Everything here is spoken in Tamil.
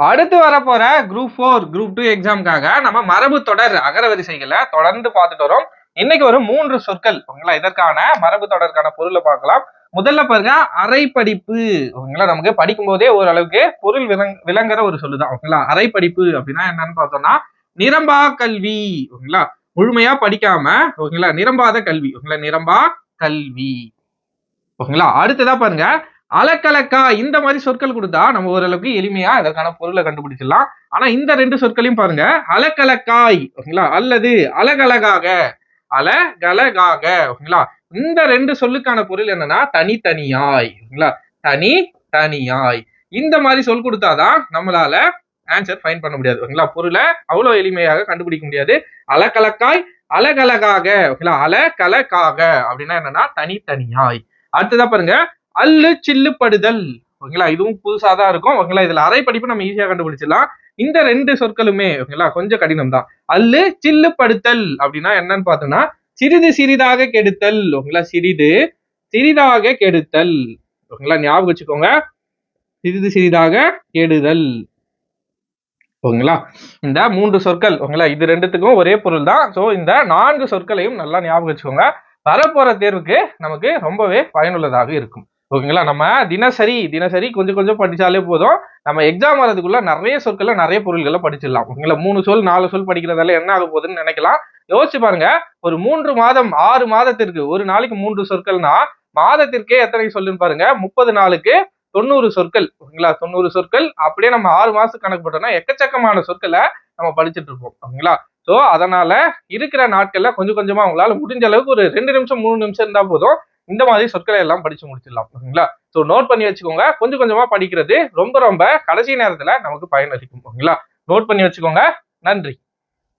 அடுத்து வரப்போற குரூப் ஃபோர் குரூப் டூ எக்ஸாமுக்காக நம்ம மரபு தொடர் அகரவரிசைகளை தொடர்ந்து பார்த்துட்டு வரோம். இன்னைக்கு ஒரு மூன்று சொற்கள் ஓகேங்களா? இதற்கான மரபு தொடருக்கான பொருளை பார்க்கலாம். முதல்ல பாருங்க அரைப்படிப்பு. ஓகேங்களா? நமக்கு படிக்கும் போதே ஓரளவுக்கு பொருள் விளங் விளங்குற ஒரு சொல்லுதான் ஓகேங்களா? அரைப்படிப்பு அப்படின்னா என்னன்னு பார்த்தோம்னா நிரம்பா கல்வி ஓகேங்களா? முழுமையா படிக்காம ஓகேங்களா? நிரம்பாத கல்வி ஓகேங்களா? நிரம்பா கல்வி. ஓகேங்களா? அடுத்ததா பாருங்க அலக்கலக்கா இந்த மாதிரி சொற்கள் கொடுத்தா நம்ம ஓரளவுக்கு எளிமையா இதற்கான பொருளை கண்டுபிடிச்சிடலாம். ஆனா இந்த ரெண்டு சொற்களையும் பாருங்க. அலக்கலக்காய் ஓகேங்களா? அல்லது அலகலகாக அலகலகாக ஓகேங்களா? இந்த ரெண்டு சொல்லுக்கான பொருள் என்னன்னா தனித்தனியாய் ஓகேங்களா? தனி தனியாய் இந்த மாதிரி சொல் கொடுத்தாதான் நம்மளால ஆன்சர் ஃபைன் பண்ண முடியாது ஓகேங்களா? பொருளை அவ்வளவு எளிமையாக கண்டுபிடிக்க முடியாது. அலகலக்காய் அலகலகாக ஓகேங்களா? அலகலக்காக அப்படின்னா என்னன்னா தனித்தனியாய். அடுத்ததா பாருங்க அல்லு சில்லுப்படுதல் ஓகேங்களா? இதுவும் புதுசாக தான் இருக்கும். ஓகேங்களா? இதுல அரை படிப்பு நம்ம ஈஸியாக கண்டுபிடிச்சிடலாம். இந்த ரெண்டு சொற்களுமே ஓகேங்களா கொஞ்சம் கடினம் தான் அல்லு சில்லுப்படுத்தல் அப்படின்னா என்னன்னு பார்த்தோம்னா சிறிது சிறிதாக கெடுத்தல். ஓகேங்களா? சிறிது சிறிதாக கெடுத்தல். ஓகேங்களா? ஞாபகம் வச்சுக்கோங்க. சிறிது சிறிதாக கெடுதல். ஓகேங்களா? இந்த மூன்று சொற்கள் ஓகேங்களா இது ரெண்டுத்துக்கும் ஒரே பொருள் தான். ஸோ இந்த நான்கு சொற்களையும் நல்லா ஞாபகம் வச்சுக்கோங்க. வரப்போற தேர்வுக்கு நமக்கு ரொம்பவே பயனுள்ளதாக இருக்கும். ஓகேங்களா? நம்ம தினசரி தினசரி கொஞ்சம் கொஞ்சம் படித்தாலே போதும். நம்ம எக்ஸாம் வரதுக்குள்ள நிறைய சொற்களை நிறைய பொருள்களை படிச்சிடலாம். ஓகேங்களா? மூணு சொல் நாலு சொல் படிக்கிறதால என்ன ஆக போகுதுன்னு நினைக்கலாம். யோசிச்சு பாருங்க. ஒரு மூன்று மாதம் ஆறு மாதத்திற்கு ஒரு நாளைக்கு மூன்று சொற்கள்னா மாதத்திற்கே எத்தனை சொல்லுன்னு பாருங்க. முப்பது நாளுக்கு தொண்ணூறு சொற்கள். ஓகேங்களா? தொண்ணூறு சொற்கள். அப்படியே நம்ம ஆறு மாதத்துக்கு கணக்கு போட்டோம்னா எக்கச்சக்கமான சொற்களை நம்ம படிச்சுட்டு இருப்போம். ஓகேங்களா? ஸோ அதனால இருக்கிற நாட்கள்ல கொஞ்சம் கொஞ்சமா உங்களால முடிஞ்ச அளவுக்கு ஒரு ரெண்டு நிமிஷம் மூணு நிமிஷம் இருந்தா போதும். இந்த மாதிரி சொற்களை எல்லாம் படிச்சு முடிச்சிடலாம். ஓகேங்களா? ஸோ நோட் பண்ணி வச்சுக்கோங்க. கொஞ்சம் கொஞ்சமா படிக்கிறது ரொம்ப ரொம்ப கடைசி நேரத்துல நமக்கு பயனளிக்கும். ஓகேங்களா? நோட் பண்ணி வச்சுக்கோங்க. நன்றி.